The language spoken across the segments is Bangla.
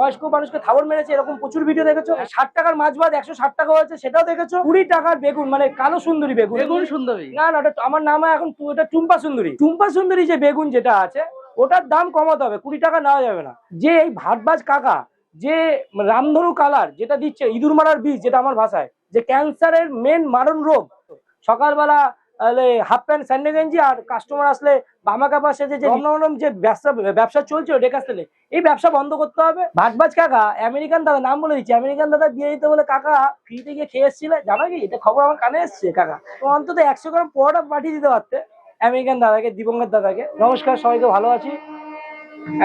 বয়স্ক মানুষকে থাবর মেরেছে এরকম প্রচুর ভিডিও দেখেছ? ষাট টাকার মাছ ভাত একশো ষাট টাকা হয়েছে সেটাও দেখেছ? কুড়ি টাকার বেগুন মানে কালো সুন্দরী বেগুন। বেগুন সুন্দরী। না না ওটা আমার নাম এখন ওটা টুম্পা সুন্দরী। টুম্পা সুন্দরী যে বেগুন যেটা আছে ওটার দাম কমাতে হবে কুড়ি টাকা নেওয়া যাবে না। যে এই ভাতবাজ কাকা যে রামধনু কালার যেটা দিচ্ছে ইঁদুর মারার বীজ যেটা আমার ভাষায় যে ক্যান্সারের মেন মারণ রোগ। সকালবেলা হাফ প্যান্ট স্যান্ডে গেঞ্জি আর কাস্টমার আসলে বামাকা পাশে যে রমনম যে ব্যবসা ব্যবসা চলছে ওটা কাছ এই ব্যবসা বন্ধ করতে হবে। ভাতবাজ কাকা আমেরিকান দাদা নাম বলে দিচ্ছি। আমেরিকান দাদা বিয়ে দিতে বলে কাকা ফ্রিতে গিয়ে খেয়ে এসেছিলে। জানো কি? এটা খবর আমার কানে এসছে কাকা। তো অন্তত একশো গ্রাম পরোটা পাঠিয়ে দিতে পারতে আমেরিকান দাদাকে দিবঙ্গের দাদাকে। নমস্কার সবাইকে ভালো আছি।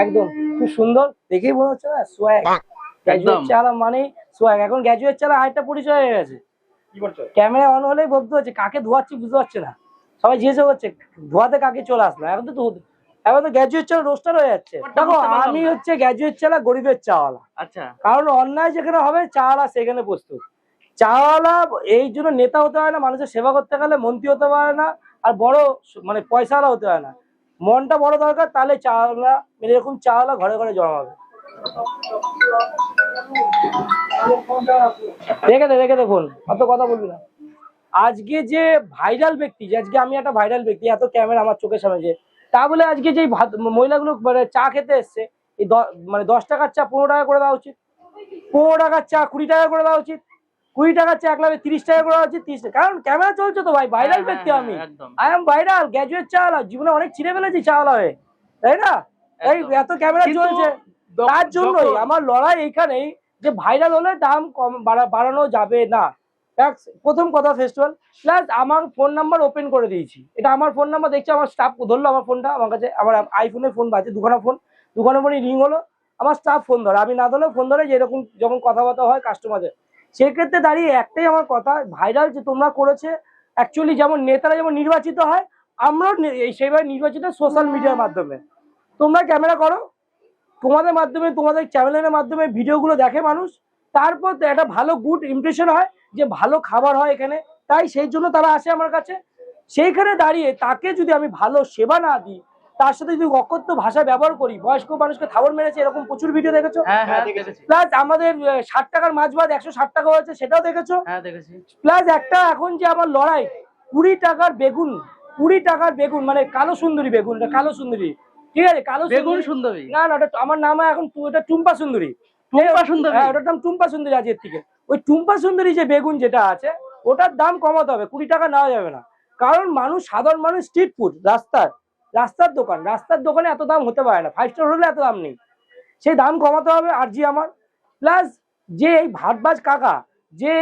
একদম খুব সুন্দর। দেখেই মনে হচ্ছে না সোয়াগ গ্র্যাজুয়েট। চালা মানে সোয়াগ এখন গ্র্যাজুয়েট চালা আরেকটা পরিচয় হয়ে গেছে। ক্যামেরা অন হলেই বলতে হচ্ছে কাকে ধোয়াচ্ছি বুঝতে পারছে না। সবাই জিজ্ঞেস করছে ধোয়াতে কাকে চলে আসলো? এখন তো এখন তো গ্র্যাজুয়েট চালা রোস্টার হয়ে যাচ্ছে। দেখো আমি হচ্ছে গ্র্যাজুয়েট চালা গরিবের চাওয়ালা। আচ্ছা। কারণ অন্যায় যেখানে হবে চাওয়ালা সেখানে প্রস্তুত। চাওয়ালা এই জন্য নেতা হতে হয় না মানুষের সেবা করতে গেলে মন্ত্রী হতে পারে না আর বড় মানে পয়সাওয়ালা হতে হয় না। মনটা বড় দরকার তাহলে চাওয়ালা এরকম চাওয়ালা ঘরে ঘরে জমা জমাবে রেখে দে রেখে দে ফোন অত কথা বলবি না। আজকে যে ভাইরাল ব্যক্তি যে আজকে আমি একটা ভাইরাল ব্যক্তি এত ক্যামেরা আমার চোখের সামনে যে তা বলে আজকে যে মহিলাগুলো মানে চা খেতে এসছে এই মানে দশ টাকার চা পনেরো টাকা করে দেওয়া উচিত। পনেরো টাকার চা কুড়ি টাকা করে দেওয়া উচিত। কুড়ি টাকার চা এক লাভে তিরিশ টাকা করে দেওয়া উচিত তিরিশ টাকা। কারণ ক্যামেরা চলছে তো ভাই ভাইরাল হ্যাঁ, ব্যক্তি হ্যাঁ, আমি। I am viral graduate chaiwala জীবনে অনেক ছিঁড়ে ফেলেছি চাওয়ালা হয়ে তাই না? এই এত ক্যামেরা চলছে। তার জন্যই আমার লড়াই এইখানেই যে ভাইরাল হলে দাম কম বাড়া- বাড়ানো যাবে না। প্রথম কথা ফেস্টিভ্যাল প্লাস আমার ফোন নাম্বার ওপেন করে দিয়েছি। এটা আমার ফোন নাম্বার দেখছি আমার স্টাফ ধরলো আমার ফোনটা আমার কাছে আমার আইফোনের ফোন বাজে দুখানা ফোন দুখানা ফোনই রিং হলো আমার স্টাফ ফোন ধরে। আমি না ধরলেও ফোন ধরে যেরকম যখন কথাবার্তা হয় কাস্টমারদের সেক্ষেত্রে দাঁড়িয়ে একটাই আমার কথা ভাইরাল যে তোমরা করেছে অ্যাকচুয়ালি যেমন নেতারা যেমন নির্বাচিত হয় আমরাও এই সেইভাবে নির্বাচিত সোশ্যাল মিডিয়ার মাধ্যমে। তোমরা ক্যামেরা করো তোমাদের মাধ্যমে তোমাদের চ্যানেলের মাধ্যমে ভিডিওগুলো দেখে মানুষ তারপর একটা ভালো গুড ইমপ্রেশন হয় যে ভালো খাবার হয় এখানে। তাই সেই জন্য তারা আসে আমার কাছে। সেইখানে দাঁড়িয়ে তাকে যদি আমি ভালো সেবা না দিই তার সাথে যদি অকথ্য ভাষা ব্যবহার করি বয়স্ক মানুষকে থাবর মেরেছে এরকম প্রচুর ভিডিও দেখেছ? হ্যাঁ হ্যাঁ হ্যাঁ, দেখেছি। প্লাস আমাদের ষাট টাকার মাছ ভাত একশো ষাট টাকা হয়েছে সেটাও দেখেছ? হ্যাঁ প্লাস একটা এখন যে আমার লড়াই কুড়ি টাকার বেগুন কুড়ি টাকার বেগুন মানে কালো সুন্দরী বেগুন কালো সুন্দরী। ঠিক আছে কালো বেগুন সুন্দরী- না না ওটা আমার নাম এখন ওটা টুম্পা সুন্দরী। টুম্পা সুন্দরী? হ্যাঁ ওটার নাম টুম্পা সুন্দরী আজকের থেকে। ওই টুম্পা সুন্দরী যে বেগুন যেটা আছে ওটার দাম কমাতে হবে কুড়ি টাকা নেওয়া যাবে না। কারণ মানুষ সাধারণ মানুষ স্ট্রিট ফুড রাস্তার রাস্তার দোকান। রাস্তার দোকানে এত দাম হতে পারে না ফাইভ স্টার হলে এত দাম নেই। সেই দাম কমাতে হবে আর জি আমার। প্লাস যে এই ভাতবাজ কাকা যে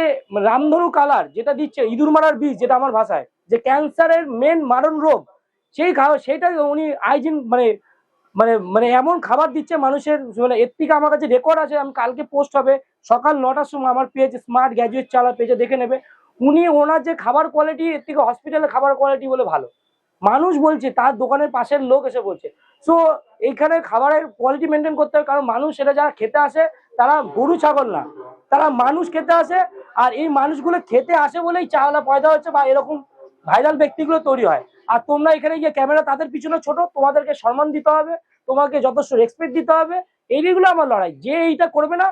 রামধনু কালার যেটা দিচ্ছে ইঁদুর মারার বীজ যেটা আমার ভাষায় যে ক্যান্সারের মেন মারণ রোগ সেই খাবার সেইটা উনি হাইজিন মানে মানে মানে এমন খাবার দিচ্ছে মানুষের মানে এর থেকে আমার কাছে রেকর্ড আছে, আমি কালকে পোস্ট হবে, সকাল নটার সময় আমার পেজ স্মার্ট গ্র্যাজুয়েট চালা পেজে দেখে নেবে। উনি ওনার যে খাবার কোয়ালিটি এর থেকে হসপিটালের খাবার কোয়ালিটি বলে ভালো। মানুষ বলছে, তার দোকানের পাশের লোক এসে বলছে। সো এইখানে খাবারের কোয়ালিটি মেনটেন করতে হবে, কারণ মানুষ সেটা যারা খেতে আসে, তারা গরু, ছাগল না। তারা মানুষ খেতে আসে, আর এই মানুষগুলো খেতে আসে বলেই চাওয়ালা পয়দা হচ্ছে বা এরকম ভাইরাল ব্যক্তিগুলো তৈরি হয়। আর তোমরা এখানে গিয়ে ক্যামেরা তাদের পিছনে ছোট তোমাদেরকে সম্মান দিতে হবে তোমাকে যথেষ্ট রেসপেক্ট দিতে হবে। এইগুলো আমার লড়াই। যে এইটা করবে না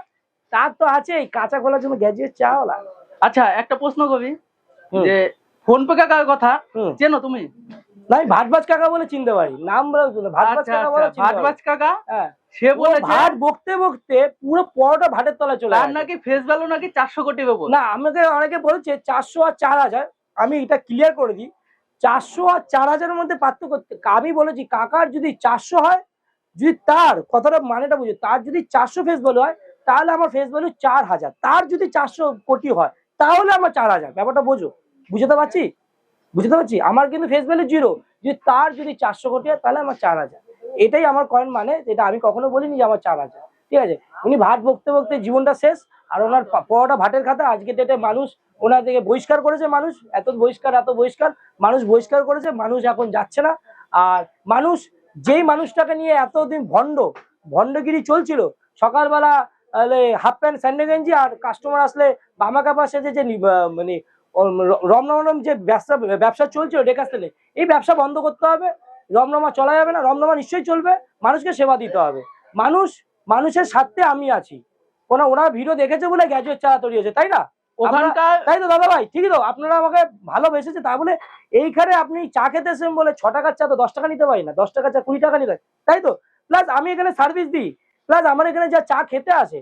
তার তো আছে এই কাঁচা খোলার জন্য গ্যাজুয়েট চাওয়ালা। আচ্ছা একটা প্রশ্ন কবি যে ফোন পে কাকার কথা চেনো তুমি? না আমি ভাটবাজ কাকা বলে চিনতে পারি। নাম বলে। ভাটবাজ আচ্ছা কাকা আচ্ছা বলে। ভাটবাজ কাকা? হ্যাঁ। সে ও বলেছে ভাট বকতে বকতে পুরো পরোটা ভাটের তলায় চলে গেছে। নাকি ফেস ভ্যালু নাকি চারশো কোটি না আমাকে অনেকে বলছে চারশো আর চার হাজার। আমি এটা ক্লিয়ার করে দিই। চারশো আর চার হাজারের মধ্যে পার্থক্য আমি বলেছি, কাকার যদি চারশো হয়, যদি তার, কথাটা মানেটা বুঝে, তার যদি চারশো ফেস ভ্যালু হয়, তাহলে আমার ফেস ভ্যালু চার হাজার। তার যদি চারশো কোটি হয়, তাহলে আমার চার হাজার। ব্যাপারটা বোঝো। বুঝতে পারছি? বুঝতে পারছি? আমার কিন্তু ফেস ভ্যালু জিরো যদি তার যদি চারশো কোটি হয়, তাহলে আমার চার হাজার। এটাই আমার কয়েন মানে যেটা আমি কখনো বলিনি যে আমার চার হাজার। ঠিক আছে? উনি ভাত বকতে বকতে জীবনটা শেষ। আর ওনার পা- পরোটা ভাটের খাতা আজকে ডেটে মানুষ ওনার থেকে বহিষ্কার করেছে মানুষ, এত বহিষ্কার এত বহিষ্কার, মানুষ বহিষ্কার করেছে, মানুষ এখন যাচ্ছে না। আর মানুষ, যেই মানুষটাকে নিয়ে এতদিন ভণ্ড, ভণ্ডগিরি চলছিল, সকালবেলা হাফ প্যান্ট স্যান্ডে গেঞ্জি আর কাস্টমার আসলে বামাকা পাশে যে যে মানে রমনম যে ব্যবসা ব্যবসা চলছে ওটা কাছ থেকে, এই ব্যবসা বন্ধ করতে হবে। রমরমা চলা যাবে না, রমরমা নিশ্চয়ই চলবে, মানুষকে সেবা দিতে হবে। মানুষ, মানুষের স্বার্থে আমি আছি। ওনা ওরা ভিডিও দেখেছে বলে গ্যাজুয়েট চালা তৈরি হয়েছে তাই না? ওখানকার তাই তো দাদা ভাই ঠিকই তো আপনারা আমাকে ভালোবেসেছে তা বলে এইখানে আপনি চা খেতে এসেছেন বলে ছ টাকার চা তো দশ টাকা নিতে পারি না দশ টাকার চা কুড়ি টাকা নিতে তাই তো? প্লাস আমি এখানে সার্ভিস দিই প্লাস আমার এখানে যা চা খেতে আসে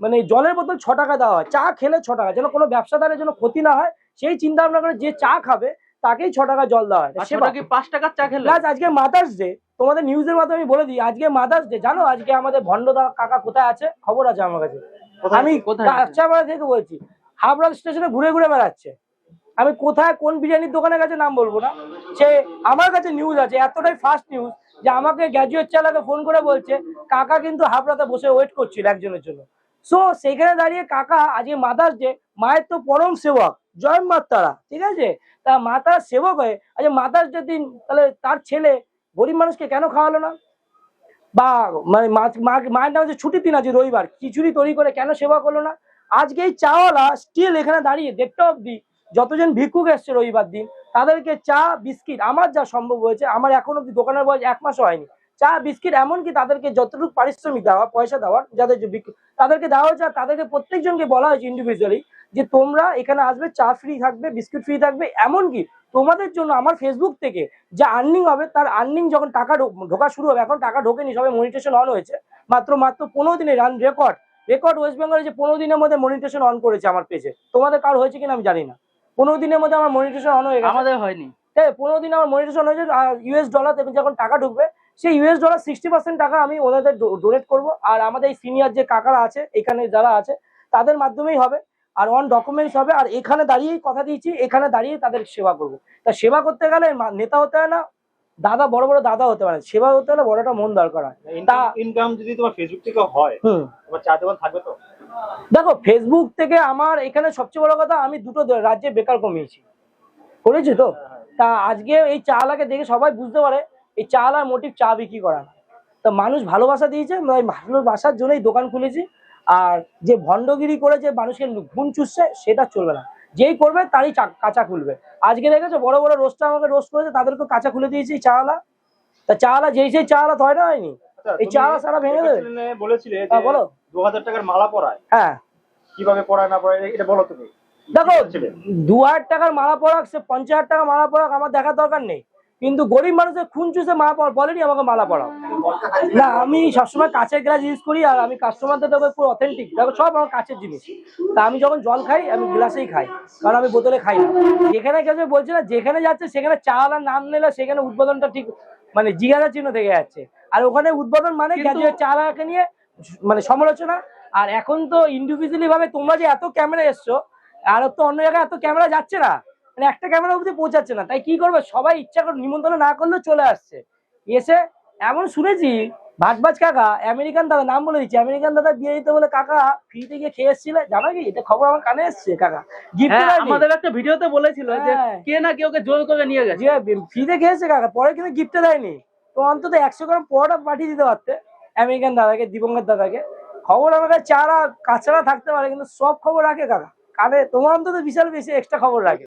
মানে জলের বোতল ছ টাকা দেওয়া হয় চা খেলে ছ টাকা যেন কোনো ব্যবসাদারের জন্য ক্ষতি না হয় সেই চিন্তা ভাবনা করে যে চা খাবে তাকেই ছ টাকা জল দেওয়া হয়। সেটা কি পাঁচ টাকার চা খেলে। প্লাস আজকে মাদার্স ডে তোমাদের নিউজের মাধ্যমে আমি বলে দিই আজকে মাদার্স ডে জানো আজকে আমাদের ভণ্ডদা কাকা কোথায় আছে? খবর আছে আমার কাছে। আমি কাঁচাপাড়া থেকে বলছি হাবড়া স্টেশনে ঘুরে ঘুরে বেড়াচ্ছে। আমি কোথায় কোন বিরিয়ানির দোকানের কাছে নাম বলব না। সে আমার কাছে নিউজ আছে এতটাই ফার্স্ট নিউজ যে আমাকে গ্র্যাজুয়েট চালাকে ফোন করে বলছে কাকা কিন্তু হাবড়াতে বসে ওয়েট করছিল একজনের জন্য। সো সেখানে দাঁড়িয়ে কাকা আজকে মাদার্স ডে মায়ের তো পরম সেবক। জয় মা তারা, ঠিক আছে? তা মা তারা সেবক হয়ে মাদার্স ডে দিন তাহলে তার ছেলে গরিব মানুষকে কেন খাওয়ালো না? বা মানে মায়ের নামে যে ছুটির দিন আছে রবিবার, খিচুড়ি তৈরি করে কেন সেবা করল না? আজকে এই চাওয়ালা স্টিল এখানে দাঁড়িয়ে দেড়টা অব্দি যতজন ভিক্ষুক এসছে রবিবার দিন, তাদেরকে চা, বিস্কিট, আমার যা সম্ভব হয়েছে, আমার এখন অব্দি দোকানের বয়স এক মাসও হয়নি। চা, বিস্কিট এমনকি তাদেরকে যতটুকু পারিশ্রমিক দেওয়া, পয়সা দেওয়ার যাদের তাদেরকে দেওয়া হয়েছে তাদেরকে প্রত্যেকজনকে বলা হয়েছে ইন্ডিভিজুয়ালি যে তোমরা এখানে আসবে চা ফ্রি থাকবে বিস্কিট ফ্রি থাকবে এমনকি তোমাদের জন্য আমার ফেসবুক থেকে যে আর্নিং হবে তার আর্নিং যখন টাকা ঢোকা শুরু হবে এখন টাকা ঢোকেনি সবে মনিটেশন অন হয়েছে মাত্র মাত্র পনেরো দিনে রান রেকর্ড রেকর্ড ওয়েস্ট বেঙ্গলে যে পনেরো দিনের মধ্যে মনিটেশন অন করেছে আমার পেজে তোমাদের কার হয়েছে কিনা আমি জানি না। পনেরো দিনের মধ্যে আমার মনিটেশন অন হয়ে গেছে। আমাদের হয়নি। হ্যাঁ পনেরো দিন আমার মনিটেশন হয়েছে ইউএস ডলার থেকে যখন টাকা ঢুকবে সেই ইউএস ডলার সিক্সটি পার্সেন্ট টাকা আমি ওনাদের ডোনেট করব। আর আমাদের এই সিনিয়র যে কাকারা আছে এখানে যারা আছে তাদের মাধ্যমেই হবে। আর অন ডকুমেন্টস হবে আর এখানে দাঁড়িয়েই কথা দিয়েছি এখানে দাঁড়িয়ে তাদের সেবা করব। তা সেবা করতে গেলে নেতা হতে হয় না দাদা বড় বড় দাদা হতে পারে সেবা হতে হলে বড়টা মন দরকার হয়। তা- ইনকাম যদি তোমার ফেসবুক থেকে হয় তোমার চা দোকান থাকবে তো? দেখো ফেসবুক থেকে আমার এখানে সবচেয়ে বড় কথা আমি দুটো রাজ্যে বেকার কমিয়েছি। করেছি তো? তা আজকে এই চালাকে দেখে সবাই বুঝতে পারে এই চালার মোটিভ চা বিক্রি করা। তা মানুষ ভালোবাসা দিয়েছে ভালোবাসার জন্যই দোকান খুলেছি। আর যে ভণ্ডগিরি করে যে মানুষের ঘুম চুষছে সেটা চলবে না। যেই করবে তারই কাঁচা খুলবে। আজকে দেখেছ বড় বড় রোস্টার আমাকে রোস্ট করেছে তাদেরকে কাঁচা খুলে দিয়েছি চাওয়ালা তা চাওয়ালা যেই সেই চাওয়ালা হয় না হয়নি? আচ্ছা, এই তুমি চা সারা ভেঙে দেবে? বলেছিলে হ্যাঁ, বলো। দু হাজার টাকার মালা পরায়। হ্যাঁ। কীভাবে পড়ায় না পড়ায় এটা বলো তুমি। দেখো দু হাজার টাকার মালা পরাক সে পঞ্চাশ হাজার টাকা মালা পরাক আমার দেখার দরকার নেই। কিন্তু গরিব মানুষের খুন চুষে মা বলেনি আমাকে মালা পরাও না আমি সবসময় কাঁচের গ্লাস ইউজ করি আর আমি কাস্টমারদের দেবো পুরো অথেন্টিক দেখো সব আমার কাছের জিনিস। তা আমি যখন জল খাই আমি গ্লাসেই খাই কারণ আমি বোতলে খাই না। যেখানে কেউ বলছে না যেখানে যাচ্ছে সেখানে চাওয়ালার নাম নিলে সেখানে উদ্বোধনটা ঠিক মানে জিজ্ঞাসা চিহ্ন থেকে যাচ্ছে। আর ওখানে উদ্বোধন মানে চাওয়ালাকে নিয়ে মানে সমালোচনা। আর এখন তো ইন্ডিভিজুয়ালি ভাবে তোমরা যে এত ক্যামেরা এসছো আর তো অন্য জায়গায় এত ক্যামেরা যাচ্ছে না। মানে একটা ক্যামেরা অবধি পৌঁছাচ্ছে না। তাই কি করবে? সবাই ইচ্ছা করে নিমন্ত্রণ না করলেও চলে আসছে। এসে এমন শুনেছি ভাটবাজ কাকা আমেরিকান দাদা নাম বলে দিচ্ছি আমেরিকান দাদা বিয়ে দিতে বলে কাকা ফ্রিতে গিয়ে খেয়ে এসেছিল। জানো কি? এটা খবর আমার কানে এসছে কাকা। গিফট হ্যাঁ আমাদের একটা ভিডিওতে বলেছিল যে হ্যাঁ। কে না কেউ জোর করে নিয়ে গেছে। ফ্রিতে খেয়েছে কাকা পরে কিন্তু গিফটে দেয়নি। তো অন্তত একশো গ্রাম পরোটা পাঠিয়ে দিতে পারতে আমেরিকান দাদাকে দিবঙ্গের দাদাকে। খবর আমার কাছে চারা কাছাড়া থাকতে পারে কিন্তু সব খবর রাখে কাকা। কানে তোমার অন্তত বিশাল বেশি এক্সট্রা খবর রাখে।